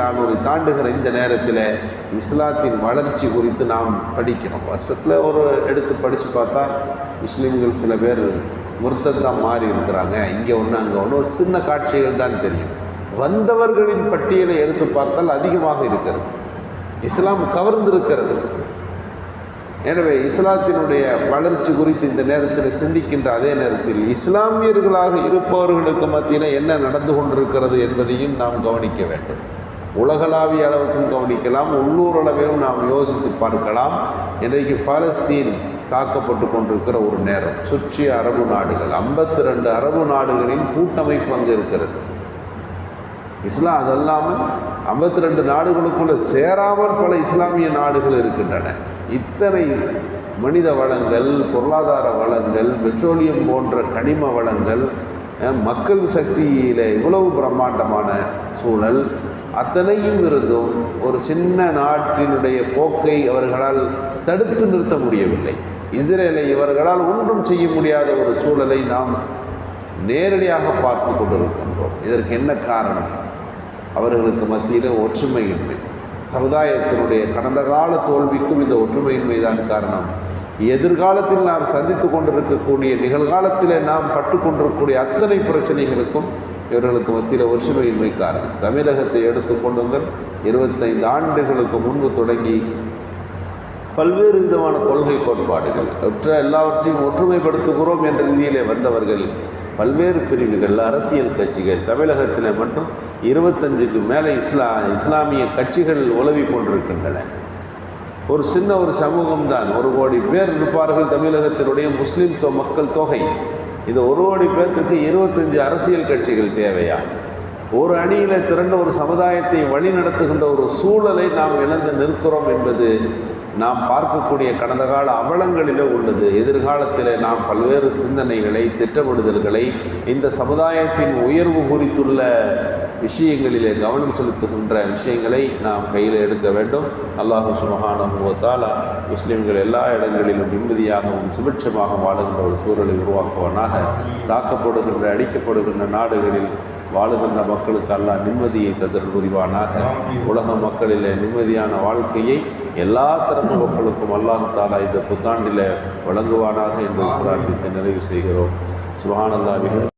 நானூறு தாண்டுகிற இந்த நேரத்தில் இஸ்லாத்தின் வளர்ச்சி குறித்து நாம் படிக்கணும். வருஷத்தில் ஒரு எடுத்து படித்து பார்த்தா முஸ்லீம்கள் சில பேர் முர்த்தத்தான் மாறி இருக்கிறாங்க. இங்கே ஒன்று அங்கே ஒன்று ஒரு சின்ன காட்சிகள் தான் தெரியும். வந்தவர்களின் பட்டியலை எடுத்து பார்த்தால் அதிகமாக இருக்கிறது. இஸ்லாம் கவர்ந்திருக்கிறது. எனவே இஸ்லாத்தினுடைய வளர்ச்சி குறித்து இந்த நேரத்தில் சிந்திக்கின்ற அதே நேரத்தில் இஸ்லாமியர்களாக இருப்பவர்களுக்கு மத்தியில் என்ன நடந்து கொண்டிருக்கிறது என்பதையும் நாம் கவனிக்க வேண்டும். உலகளாவிய அளவுக்கும் கவனிக்கலாம் உள்ளூர் அளவிலும் நாம் யோசித்து பார்க்கலாம். இன்றைக்கு பாலஸ்தீன் தாக்கப்பட்டு கொண்டிருக்கிற ஒரு நேரம். சுற்றி அரபு நாடுகள் ஐம்பத்தி ரெண்டு அரபு நாடுகளின் கூட்டமைப்பு அங்கு இருக்கிறது. இஸ்லாம் அதல்லாமல் ஐம்பத்தி ரெண்டு நாடுகளுக்குள்ள சேராமல் பல இஸ்லாமிய நாடுகள் இருக்கின்றன. இத்தனை மனித வளங்கள் பொருளாதார வளங்கள் பெட்ரோலியம் போன்ற கனிம வளங்கள் மக்கள் சக்தியில் இவ்வளவு பிரம்மாண்டமான சூழல். அத்தனையும் இருந்தும் ஒரு சின்ன நாட்டினுடைய போக்கை அவர்களால் தடுத்து நிறுத்த முடியவில்லை. இஸ்ரேலை இவர்களால் ஒன்றும் செய்ய முடியாத ஒரு சூழலை நாம் நேரடியாக பார்த்து கொண்டிருக்கின்றோம். இதற்கு என்ன காரணம்? அவர்களுக்கு மத்தியில் ஒற்றுமையின்மை சமுதாயத்தினுடைய கடந்த கால தோல்விக்கும் இந்த ஒற்றுமையின்மை தான் காரணம். எதிர்காலத்தில் நாம் சந்தித்து கொண்டிருக்கக்கூடிய நிகழ்காலத்தில் நாம் பட்டு கொண்டிருக்கக்கூடிய அத்தனை பிரச்சனைகளுக்கும் இவர்களுக்கு மத்தியில் ஒற்றுமையின்மை காரணம் தமிழகத்தை எடுத்துக்கொண்டுங்கள் இருபத்தைந்து ஆண்டுகளுக்கு முன்பு தொடங்கி பல்வேறு விதமான கொள்கை கோட்பாடுகள் ஒற்ற எல்லாவற்றையும் ஒற்றுமைப்படுத்துகிறோம் என்ற ரீதியிலே வந்தவர்கள் பல்வேறு பிரிவுகள் அரசியல் கட்சிகள் தமிழகத்தில் மட்டும் இருபத்தஞ்சுக்கு மேலே இஸ்லா இஸ்லாமிய கட்சிகள் உலவி கொண்டிருக்கின்றன. ஒரு சின்ன ஒரு சமூகம்தான். ஒரு கோடி பேர் இருப்பார்கள் தமிழகத்தினுடைய முஸ்லீம் தொ மக்கள் தொகை. இந்த ஒரு கோடி பேர்த்துக்கு இருபத்தஞ்சு அரசியல் கட்சிகள் தேவையா? ஒரு அணியில் திரண்ட ஒரு சமுதாயத்தை வழி நடத்துகின்ற ஒரு சூழலை நாம் இழந்து நிற்கிறோம் என்பது நாம் பார்க்கக்கூடிய கடந்த கால அவலங்களிலே உள்ளது. எதிர்காலத்தில் நாம் பல்வேறு சிந்தனைகளை திட்டமிடுதல்களை இந்த சமுதாயத்தின் உயர்வு குறித்துள்ள விஷயங்களிலே கவனம் செலுத்துகின்ற விஷயங்களை நாம் கையில் எடுக்க வேண்டும். அல்லாஹு சுபஹானஹுவத்தாலா முஸ்லீம்கள் எல்லா இடங்களிலும் நிம்மதியாகவும் சுபிட்சமாகவும் வாழுகின்ற ஒரு சூழலை உருவாக்குவானாக. தாக்கப்படுகின்ற அடிக்கப்படுகின்ற நாடுகளில் வாழுகின்ற மக்களுக்கு அல்லாஹ் நிம்மதியை தந்தல் புரிவானாக. உலக மக்களிலே நிம்மதியான வாழ்க்கையை எல்லா தரப்பு மக்களுக்கும் அல்லாஹ் தாலா இந்த புத்தாண்டில் வழங்குவானாக என்று பிரார்த்தித்து நிறைவு செய்கிறோம். சுபஹானல்லாஹ்